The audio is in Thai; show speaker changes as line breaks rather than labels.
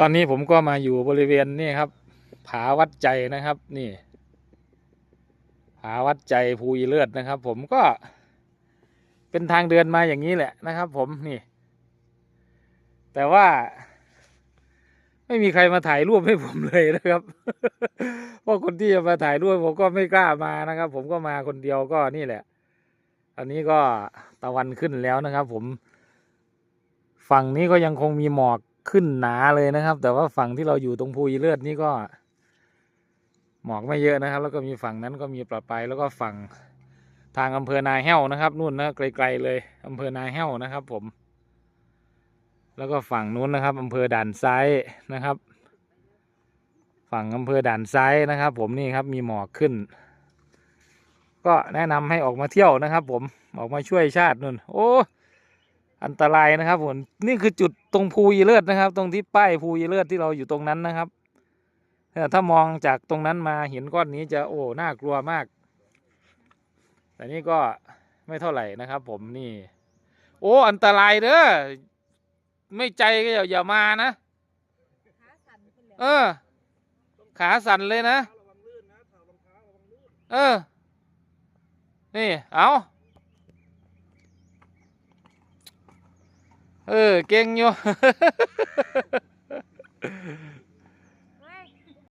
ตอนนี้ผมก็มาอยู่บริเวณนี่ครับ ผาวัดใจนะครับ นี่ ผาวัดใจภูอีเลือดนะครับ ผมก็เป็นทางเดินมาอย่างนี้แหละนะครับ ผมนี่ แต่ว่า ไม่มีใครมาถ่ายรูปให้ผมเลยนะครับเพราะคนที่จะมาถ่ายรูปผมก็ไม่กล้ามานะครับ ผมก็มาคนเดียวก็นี่แหละตอนนี้ก็ตะวันขึ้นแล้วนะครับ ผม ฝั่งนี้ก็ยังคงมีหมอก ขึ้นหนาเลยนะครับ แต่ว่าฝั่งที่เราอยู่ตรงภูอีเลือดนี่ก็ หมอกไม่เยอะนะครับ แล้วก็มีฝั่งนั้นก็มีประปแล้วก็ฝั่งทางอำเภอนาแห้วนะครับนู่นนะไกลๆเลยอำเภอนาแห้วนะครับ ผม แล้วก็ฝั่งนู้นนะครับอำเภอด่านซ้ายนะครับ ฝั่งอำเภอด่านซ้ายนะครับ ผมนี่ครับมีหมอกขึ้น ก็แนะนำให้ออกมาเที่ยวนะครับ ผมออกมาช่วยชาตินู่น โอ้ อันตรายนะครับผมนี่คือจุดตรงภูยีเลือดนะครับ ตรงที่ป้ายภูยีเลือดที่เราอยู่ตรงนั้นนะครับถ้ามองจากตรงนั้นมาเห็นก้อนนี้จะโอ้น่ากลัวมาก แต่นี่ก็ไม่เท่าไหร่นะครับ ผมนี่ โอ้อันตรายเด้อไม่ใจก็อย่าอย่ามานะ
ขาสั่นขึ้นแล้ว
เออ ขาสั่นเลยนะ เออ นี่ เอา เออ เก่งอยู่